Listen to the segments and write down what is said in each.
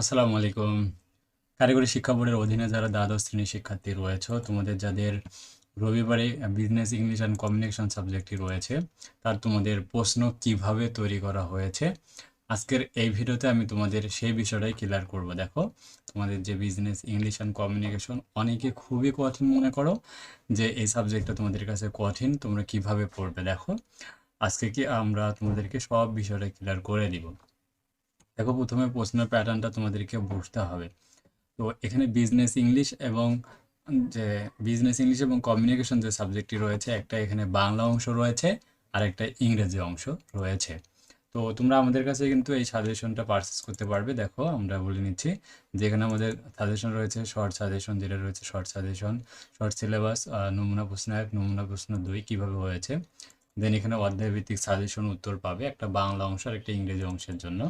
আসসালামু আলাইকুম। কারিগরি শিক্ষা বোর্ডের অধীনে যারা দ্বাদশ শ্রেণির শিক্ষার্থী রয়েছে, তোমাদের যাদের রবিবারে বিজনেস ইংলিশ অ্যান্ড কমিউনিকেশন সাবজেক্টটি রয়েছে, তার তোমাদের প্রশ্ন কীভাবে তৈরি করা হয়েছে, আজকের এই ভিডিওতে আমি তোমাদের সেই বিষয়টাই ক্লিয়ার করব। দেখো, তোমাদের যে বিজনেস ইংলিশ অ্যান্ড কমিউনিকেশন অনেকে খুবই কঠিন মনে করো যে এই সাবজেক্টটা তোমাদের কাছে কঠিন, তোমরা কীভাবে পড়বে, দেখো। আজকে কি আমরা তোমাদেরকে সব বিষয়টা ক্লিয়ার করে দিব। দেখো প্রথমে প্রশ্নের প্যাটার্নটা তোমাদেরকে বুঝতে হবে। তো এখানে বিজনেস ইংলিশ এবং যে বিজনেস ইংলিশ এবং কমিউনিকেশন যে সাবজেক্টটি রয়েছে, একটা এখানে বাংলা অংশ রয়েছে, আর একটা ইংরেজি অংশ রয়েছে। তো তোমরা আমাদের কাছে কিন্তু এই সাজেশনটা পারচেস করতে পারবে। দেখো, আমরা বলে নিচ্ছি যেখানে আমাদের সাজেশন রয়েছে শর্ট সাজেশন যেটা রয়েছে শর্ট সাজেশন শর্ট সিলেবাস নমুনা প্রশ্ন এক, নমুনা প্রশ্ন দুই কীভাবে হয়েছে। দেন এখানে অধ্যায়ভিত্তিক সাজেশন উত্তর পাবে একটা বাংলা অংশ আর একটা ইংরেজি অংশের জন্য।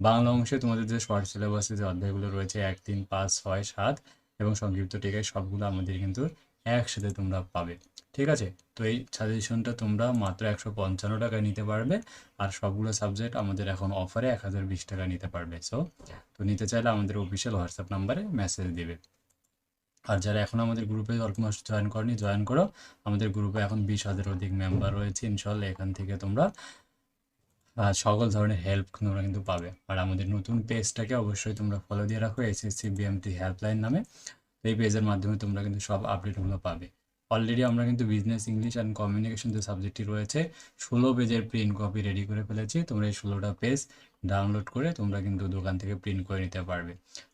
বাংলা অংশে তোমাদের যে শর্ট সিলেবাসে যে অধ্যায়গুলো রয়েছে, এক, তিন, পাঁচ, ছয়, সাত এবং সংক্ষিপ্ত টিকায় সবগুলো আমাদের কিন্তু একসাথে তোমরা পাবে। ঠিক আছে? তো এই সাজেশনটা তোমরা মাত্র একশো পঞ্চান্ন টাকায় নিতে পারবে আর সবগুলো সাবজেক্ট আমাদের এখন অফারে এক হাজার বিশ টাকা নিতে পারবে। সো তো নিতে চাইলে আমাদের অফিসিয়াল হোয়াটসঅ্যাপ নাম্বারে মেসেজ দেবে। আর যারা এখন আমাদের গ্রুপে অল্প মাস জয়েন করনি জয়েন করো। আমাদের গ্রুপে এখন বিশ হাজার অধিক মেম্বার রয়েছে। ইনশাল্লাহ এখান থেকে তোমরা সকল ধরনের হেল্প তোমরা কিন্তু পাবে। আর আমাদের নতুন পেজটাকে অবশ্যই তোমরা ফলো দিয়ে রাখো এসএসসি বিএমটি হেল্পলাইন নামে। এই পেজের মাধ্যমে তোমরা কিন্তু সব আপডেটগুলো পাবে। অলরেডি আমরা কিন্তু বিজনেস ইংলিশ অ্যান্ড কমিউনিকেশন যে সাবজেক্টটি রয়েছে, ষোলো পেজের প্রিন্ট কপি রেডি করে ফেলেছি। তোমরা এই ষোলোটা পেজ ডাউনলোড করে তোমরা কিন্তু দোকান থেকে প্রিন্ট করে নিতে পারবে।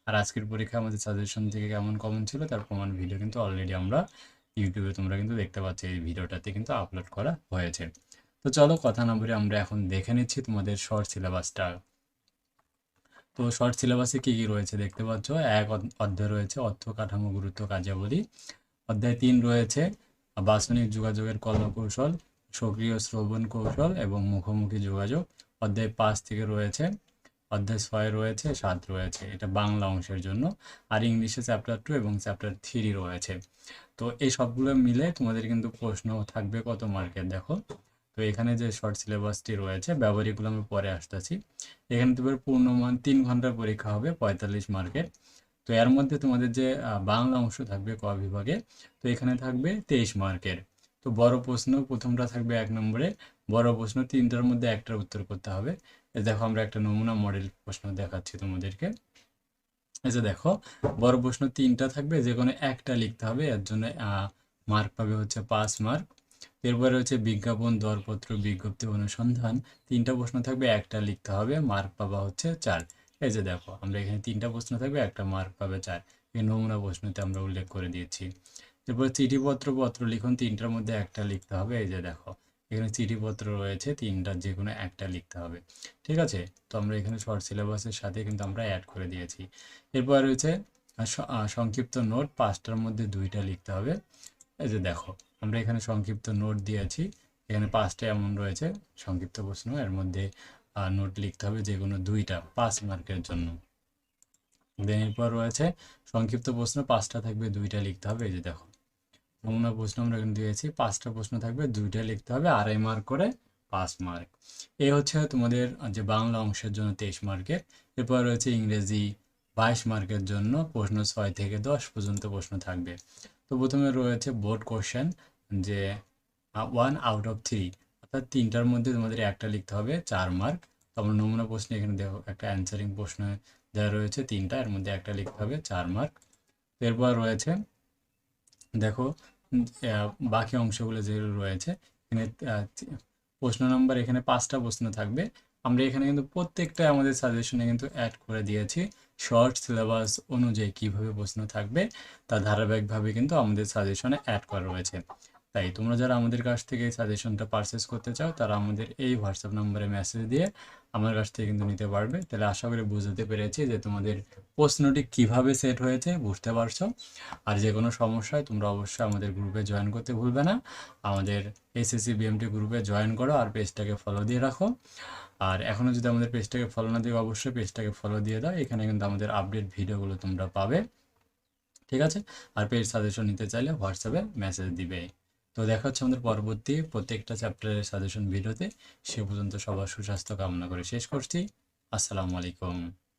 আর আজকের পরীক্ষা আমাদের সাজেশন থেকে কেমন কমন ছিল তার প্রমাণ ভিডিও কিন্তু অলরেডি আমরা ইউটিউবে তোমরা কিন্তু দেখতে পাচ্ছ, এই ভিডিওটাতে কিন্তু আপলোড করা হয়েছে। তো চলো কথা না বলে আমরা এখন দেখে নিচ্ছি তোমাদের শর্ট সিলেবাসটা তো শর্ট সিলেবাসে কি কি রয়েছে দেখতে পাচ্ছ? এক অধ- অধ্যায় রয়েছে অর্থ কাঠামো, গুরুত্ব, কার্যাবলী। অধ্যায় তিন রয়েছে বাসনিক যোগাযোগের কৌশল সক্রিয় শ্রবণ কৌশল এবং মুখোমুখি যোগাযোগ। অধ্যায় পাঁচ থেকে রয়েছে, অধ্যায় ছয় রয়েছে, সাত রয়েছে। এটা বাংলা অংশের জন্য। আর ইংলিশে চ্যাপ্টার টু এবং চ্যাপ্টার থ্রি রয়েছে। তো এই সবগুলো মিলে তোমাদের কিন্তু প্রশ্ন থাকবে কত মার্কের দেখো। তো এখানে যে শর্ট সিলেবাসটি রয়েছে ব্যবহারিকগুলো আমি পরে আসতেছি। এখানে তোমাদের পূর্ণমান তিন ঘণ্টার পরীক্ষা হবে, পঁয়তাল্লিশ মার্কের। তো এর মধ্যে তোমাদের যে বাংলা অংশ থাকবে ক বিভাগে, তো এখানে থাকবে তেইশ মার্কের। তো বড় প্রশ্ন প্রথমটা থাকবে এক নম্বরে, বড় প্রশ্ন তিনটার মধ্যে একটার উত্তর করতে হবে। দেখো আমরা একটা নমুনা মডেল প্রশ্ন দেখাচ্ছি তোমাদেরকে। এই যে দেখো, বড় প্রশ্ন তিনটা থাকবে যে কোনো একটা লিখতে হবে, এর জন্য মার্ক পাবে হচ্ছে পাঁচ মার্ক এরপরে হচ্ছে বিজ্ঞাপন, দরপত্র, বিজ্ঞপ্তি, অনুসন্ধান। তিনটা প্রশ্ন থাকবে, একটা লিখতে হবে মার্ক পাবা হচ্ছে চার। এই যে দেখো, আমরা এখানে তিনটা প্রশ্ন থাকবে, একটা মার্ক পাবে চার। এই নমুনা প্রশ্নতে আমরা উল্লেখ করে দিয়েছি। এরপর চিঠিপত্র, পত্র লিখন, তিনটার মধ্যে একটা লিখতে হবে। এই যে দেখো, এখানে চিঠিপত্র রয়েছে তিনটার যে কোনো একটা লিখতে হবে। ঠিক আছে? তো আমরা এখানে শর্ট সিলেবাসের সাথে কিন্তু আমরা অ্যাড করে দিয়েছি। এরপর রয়েছে সংক্ষিপ্ত নোট পাঁচটার মধ্যে দুইটা লিখতে হবে। এই যে দেখো আমরা এখানে সংক্ষিপ্ত নোট দিয়েছি। এখানে পাঁচটা এমন রয়েছে, সংক্ষিপ্ত প্রশ্ন। এর মধ্যে নোট লিখতে হবে যে কোনো দুইটা পাঁচ মার্কের জন্য। দেন এরপর রয়েছে, সংক্ষিপ্ত প্রশ্ন পাঁচটা থাকবে দুইটা লিখতে হবে, এই যে দেখো। নমুনা প্রশ্ন আমরা এখানে দিয়েছি পাঁচটা প্রশ্ন থাকবে দুইটা লিখতে হবে, আড়াই মার্ক করে পাঁচ মার্ক এই হচ্ছে তোমাদের যে বাংলা অংশের জন্য তেইশ মার্কের এরপর রয়েছে ইংরেজি বাইশ মার্কের জন্য প্রশ্ন ছয় থেকে দশ পর্যন্ত প্রশ্ন থাকবে। তো প্রথমে রয়েছে বোর্ড কোশ্চেন যে ওয়ান আউট অফ থ্রি অর্থাৎ তিনটার মধ্যে তোমাদের একটা লিখতে হবে, চার মার্ক তো আমরা নমুনা প্রশ্নে এখানে দেখো, একটা অ্যান্সারিং প্রশ্ন দেওয়া রয়েছে, তিনটা, এর মধ্যে একটা লিখতে হবে, চার মার্ক এরপর রয়েছে, দেখো বাকি অংশগুলো যেগুলো রয়েছে, এখানে প্রশ্ন নাম্বার এখানে পাঁচটা প্রশ্ন থাকবে। আমরা এখানে কিন্তু প্রত্যেকটা আমাদের সাজেশনে কিন্তু অ্যাড করে দিয়েছি। শর্ট সিলেবাস অনুযায়ী কীভাবে প্রশ্ন থাকবে, তা ধারাবাহিকভাবে কিন্তু আমাদের সাজেশনে অ্যাড করা রয়েছে। তাই তোমরা যারা আমাদের কাছ থেকে সাজেশনটা পারচেস করতে চাও, তারা আমাদের এই হোয়াটসঅ্যাপ নম্বরে মেসেজ দিয়ে আমার কাছ থেকে কিন্তু নিতে পারবে। তাহলে আশা করি বুঝতে পেরেছি যে তোমাদের প্রশ্নটি কীভাবে সেট হয়েছে, বুঝতে পারছ। আর যে কোনো সমস্যায় তোমরা অবশ্যই আমাদের গ্রুপে জয়েন করতে ভুলবে না। আমাদের এসএসসি বিএমটি গ্রুপে জয়েন করো আর পেজটাকে ফলো দিয়ে রাখো। আর এখনও যদি আমাদের পেজটাকে ফলো না দিও, অবশ্যই পেজটাকে ফলো দিয়ে দাও। এখানে কিন্তু আমাদের আপডেট ভিডিওগুলো তোমরা পাবে। ঠিক আছে? আর পেজ সাজেশন নিতে চাইলে হোয়াটসঅ্যাপে মেসেজ দিবে। তো দেখা হচ্ছে আমাদের পরবর্তী প্রত্যেকটা চ্যাপ্টারের সাজেশন ভিডিওতে সে পর্যন্ত সবার সুস্বাস্থ্য কামনা করে শেষ করছি। আসসালামু আলাইকুম।